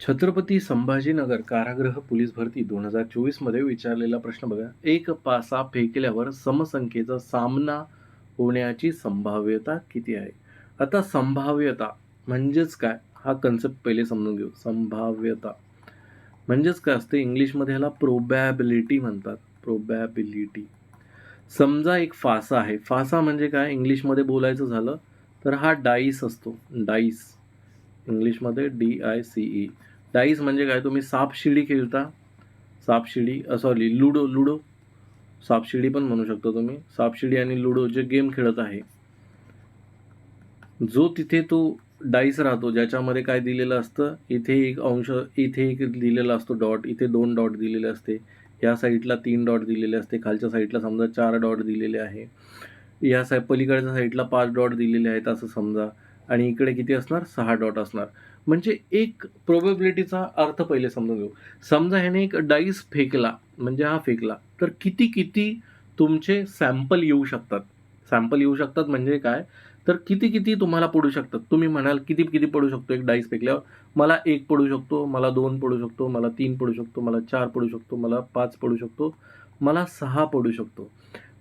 छत्रपती संभाजीनगर कारागृह पोलीस भरती दोन हजार चोवीसमध्ये विचारलेला प्रश्न बघा. एक पासा फेकल्यावर समसंख्येचा सामना होण्याची संभाव्यता किती आहे? आता संभाव्यता म्हणजेच काय? हा कन्सेप्ट पहिले समजून घेऊ. संभाव्यता म्हणजेच काय असते? इंग्लिशमध्ये ह्याला प्रोबॅबिलिटी म्हणतात. प्रोबॅबिलिटी समजा एक फासा आहे. फासा म्हणजे काय? इंग्लिशमध्ये बोलायचं झालं तर हा डाईस असतो. डाईस इंग्लिशमध्ये D I C E dice म्हणजे काय? तुम्ही सापशिडी खेळता. सापशिडी सॉरी लुडो लुडो. सापशिडी पण म्हणू शकतो तुम्ही. सापशिडी आणि लुडो जे गेम खेळत आहे. जो तिथे तो डाईस राहतो ज्याच्यामध्ये काय दिलेलं असतं इथे एक अंश इथे एक दिलेला असतो डॉट इथे दोन डॉट दिलेले असते. या साईडला तीन डॉट दिलेले असते. खालच्या साईडला समजा चार डॉट दिलेले आहे. या साईड पलीकडच्या साईडला पाच डॉट दिलेले आहेत असं समजा. आणि इकडे किती असणार? सहा डॉट असणार. म्हणजे एक प्रोबेबिलिटीचा अर्थ पहिले समजून घेऊ. समजा ह्याने एक डाईस फेकला म्हणजे हा फेकला तर किती किती तुमचे सॅम्पल येऊ शकतात? सॅम्पल येऊ शकतात म्हणजे काय? तर किती किती तुम्हाला पडू शकतात? तुम्ही म्हणाल किती किती पडू शकतो एक डाईस फेकल्यावर? मला एक पडू शकतो मला दोन पडू शकतो मला तीन पडू शकतो मला चार पडू शकतो मला पाच पडू शकतो मला सहा पडू शकतो.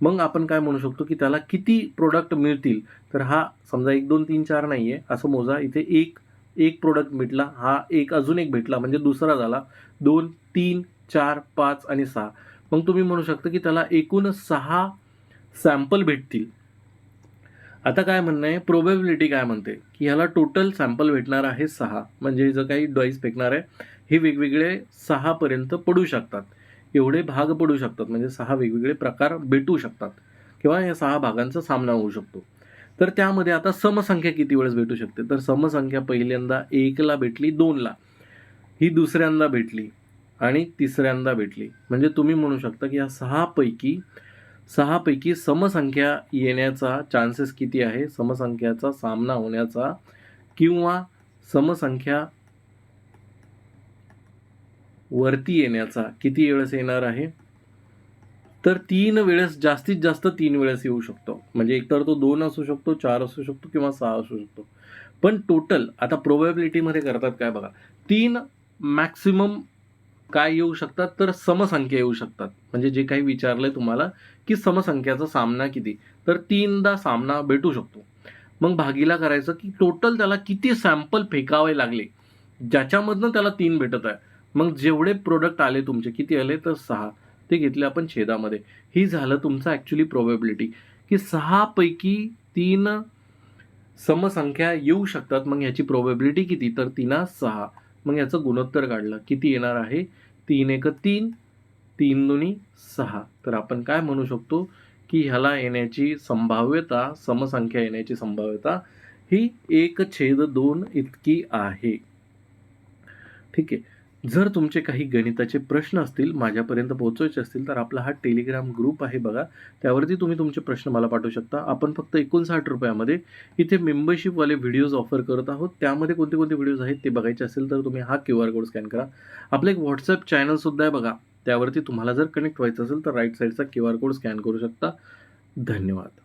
मग आपण काय म्हणू शकतो की त्याला किती प्रोडक्ट मिळतील? तर हा समजा एक दोन तीन चार नाही आहे असं मोजा. इथे एक एक प्रोडक्ट भेटला. हा एक अजून एक भेटला. म्हणजे दुसरा झाला. दोन तीन चार पाच आणि सहा. मग तुम्ही म्हणू शकता की त्याला एकूण सहा सॅम्पल भेटतील. आता काय म्हणणं आहे? प्रोबेबिलिटी काय म्हणते? की ह्याला टोटल सॅम्पल भेटणार आहे सहा. म्हणजे जर काही डॉईस फेकणार आहे. हे वेगवेगळे सहापर्यंत पडू शकतात. एवढे भाग पडू शकतात म्हणजे सहा वेगवेगळे प्रकार भेटू शकतात किंवा या सहा भागांचा सामना होऊ शकतो. तर त्यामध्ये आता समसंख्या किती वेळेस भेटू शकते? तर समसंख्या पहिल्यांदा एकला भेटली दोनला. ही दुसऱ्यांदा भेटली आणि तिसऱ्यांदा भेटली. म्हणजे तुम्ही म्हणू शकता की या सहापैकी सहापैकी समसंख्या येण्याचा चान्सेस किती आहे? समसंख्याचा सामना होण्याचा किंवा समसंख्या वरती येण्याचा किती वेळेस येणार आहे? तर तीन वेळेस जास्तीत जास्त तीन वेळेस येऊ शकतो. म्हणजे एकतर तो दोन असू शकतो चार असू शकतो किंवा सहा असू शकतो. पण टोटल आता प्रोबॅबिलिटीमध्ये करतात काय बघा? तीन मॅक्सिमम काय येऊ शकतात? तर समसंख्या येऊ शकतात. म्हणजे जे काही विचारलंय तुम्हाला की समसंख्याचा सामना किती? तर तीनदा सामना भेटू शकतो. मग भागीला करायचं की टोटल त्याला किती सॅम्पल फेकावे लागले? ज्याच्यामधनं त्याला तीन भेटत आहे. मग जेवढे प्रोडक्ट आले तुमचे किती आले तर सहा ते घेतले आपण छेदामध्ये. ही झालं तुमचं ॲक्च्युली प्रोबॅबिलिटी की सहापैकी तीन समसंख्या येऊ शकतात मग याची प्रोबॅबिलिटी किती? तर तिना सहा. मग याचं गुणोत्तर काढलं. किती येणार आहे? तीन एक तीन तीन दोन्ही सहा. तर आपण काय म्हणू शकतो? की ह्याला येण्याची संभाव्यता समसंख्या येण्याची संभाव्यता ही एक छेद दोन इतकी आहे. ठीक आहे. जर तुमचे काही गणिताचे प्रश्न असतील माझ्यापर्यंत पोहोचवायचे असतील तर आपला हा टेलिग्राम ग्रुप आहे बघा. त्यावरती तुम्ही तुमचे प्रश्न मला पाठवू शकता. आपण फक्त एकोणसाठ रुपयामध्ये इथे मेंबरशिपवाले व्हिडिओज ऑफर करत आहोत. त्यामध्ये कोणते कोणते व्हिडिओज आहेत ते बघायचे असेल तर तुम्ही हा क्यू आर कोड स्कॅन करा. आपलं एक व्हॉट्सअप चॅनलसुद्धा आहे बघा. त्यावरती तुम्हाला जर कनेक्ट व्हायचं असेल तर राईट साईडचा क्यू आर कोड स्कॅन करू शकता. धन्यवाद.